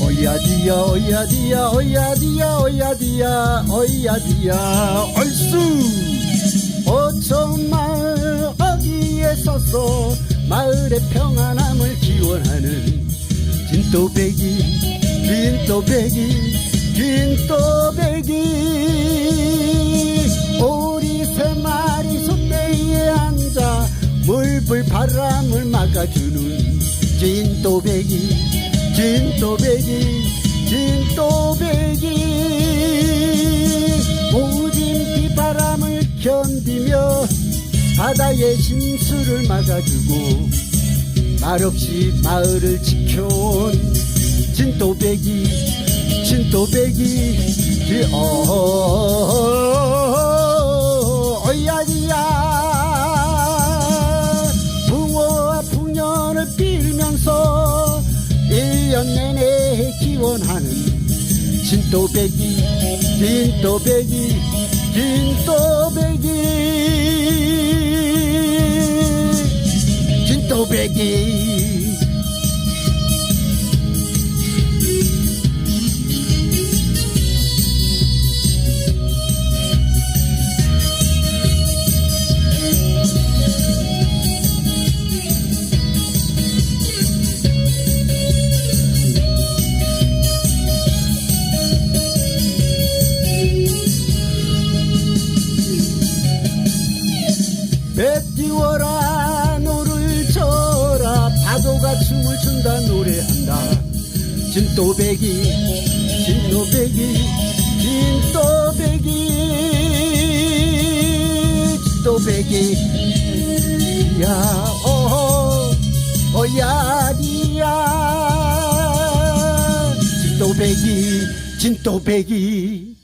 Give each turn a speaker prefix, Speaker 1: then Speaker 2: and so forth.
Speaker 1: Oia dia, oia dia, oia dia, oia dia, oia dia, oi su. 마을 어디에 서서 마을의 평안함을 기원하는 진또배기 진또배기 진또배기. 오리 세 마리 솥대에 앉아 물불 바람을 막아주는 진또배기 진또배기 진또배기 바다의 심수를 막아주고 말없이 마을을 지켜온 진또배기 진또배기 지- 어, 어야지야. 붕어와 풍년을 빌면서 일년 내내 기원하는 진또배기 진또배기 진또배기 cheguei. Peti orar 파도가 춤을 춘다 노래한다. 진또배기 진또배기 진또배기 진또배기. 야 어허 어야디야. 진또배기 진또배기